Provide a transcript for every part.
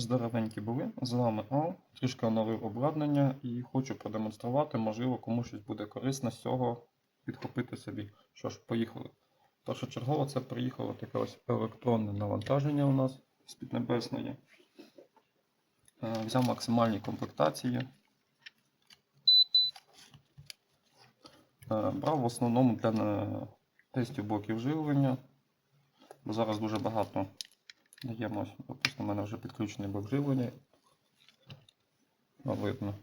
Здоровенькі були. З вами Ал. Трішки оновив обладнання і хочу продемонструвати, можливо, комусь щось буде корисно з цього підхопити собі. Що ж, поїхали. Першочергово це приїхало таке ось електронне навантаження у нас з Піднебесної. Е, Взяв максимальні комплектації. Е, Брав в основному для е, тестів блоків живлення. Зараз дуже багато даємо. ось, Допустимо, у мене вже підключений блок живлення. Видно.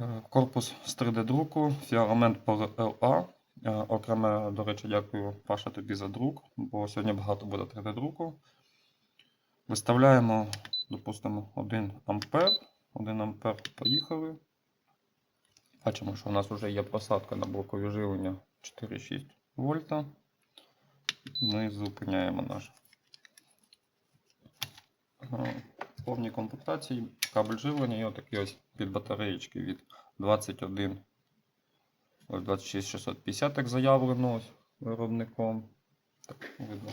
Е, Корпус з 3D-друку, фіаромент LA. Е, Окреме, до речі, дякую Паша тобі за друк, бо сьогодні багато буде 3D-друку. Виставляємо, допустимо, 1 ампер. 1 ампер поїхали. Бачимо, що у нас вже є просадка на блокові живлення 4,6 вольта. Ми зупиняємо наш Ага. повні комплектації, кабель живлення і отакі ось під батареєчки від 21 ось 26650, як заявлено ось виробником. Так, видно.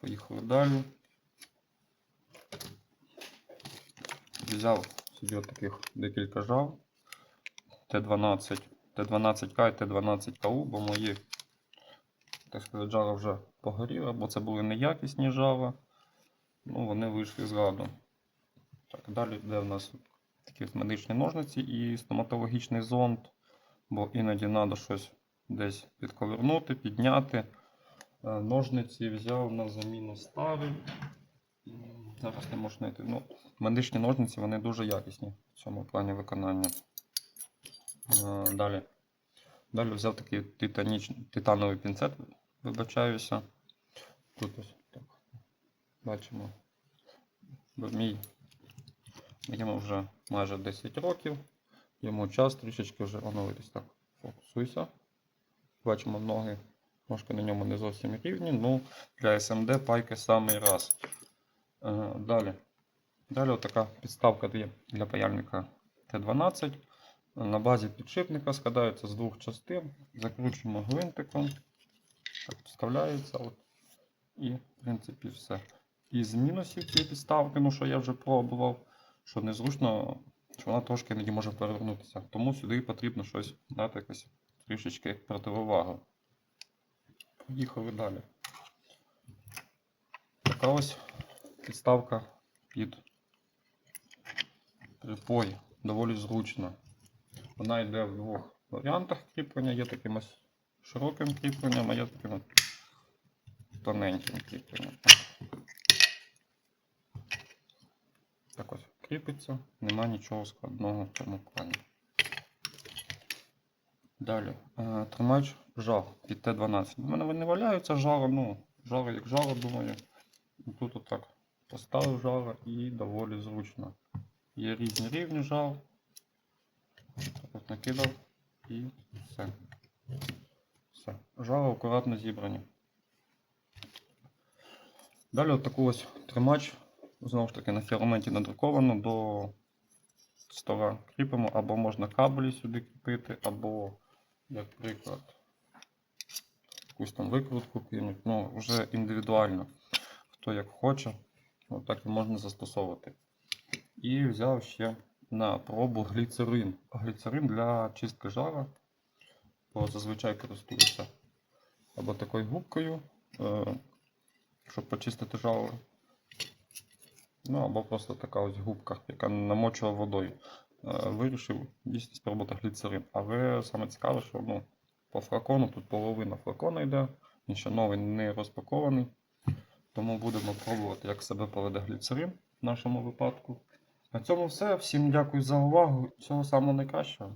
Поїхали далі. Взяв собі таких декілька жав. Т12, Т12К і Т12КУ, бо мої так сказати, жара вже погоріли, бо це були неякісні жава. Ну, вони вийшли з ладу. Так, далі йде в нас такі медичні ножниці і стоматологічний зонд, бо іноді треба щось десь підковернути, підняти. Е, Ножниці взяв на заміну старий. Зараз не можу знайти. Ну, медичні ножниці вони дуже якісні в цьому плані виконання. Е, Далі. Далі взяв такий титановий пінцет, вибачаюся. Тут ось так. Бачимо. Мій йому вже майже 10 років. Йому час трішечки вже оновитись. Так, фокусуйся. Бачимо ноги. Ножки на ньому не зовсім рівні, ну для SMD пайки самий раз. Е, далі. Далі отака підставка для, паяльника Т12. На базі підшипника складається з двох частин. Закручуємо гвинтиком. Так, вставляється. От. І, в принципі, все. Із мінусів цієї підставки, ну що я вже пробував, що незручно, що вона трошки іноді може перевернутися. Тому сюди потрібно щось дати якось трішечки противовагу. Поїхали далі. Така ось підставка під припой. Доволі зручна. Вона йде в двох варіантах кріплення. Є таким ось широким кріпленням, а є таким тоненьким кріпленням. Так ось кріпиться, нема нічого складного в цьому плані. Далі. Е, Тримач жар під Т12. У мене вони валяються жара, ну, жара як жара, думаю. Тут отак поставив жара і доволі зручно. Є різні рівні жар. Так от накидав і все. Все. Жара акуратно зібрані. Далі от таку ось тримач, знову ж таки на філаменті надруковано до стола кріпимо, або можна кабелі сюди кріпити, або, як приклад, якусь там викрутку кинуть. Ну, вже індивідуально. Хто як хоче, от так і можна застосовувати. І взяв ще на пробу гліцерин. Гліцерин для чистки жара. Бо зазвичай користуюся або такою губкою, е, щоб почистити жало. Ну, або просто така ось губка, яка намочувала водою. Е, Вирішив дійсно спробувати гліцерин. Але саме цікаве, що ну, по флакону тут половина флакона йде, він ще новий не розпакований. Тому будемо пробувати, як себе поведе гліцерин в нашому випадку. На цьому все. Всім дякую за увагу. Всього самого найкращого.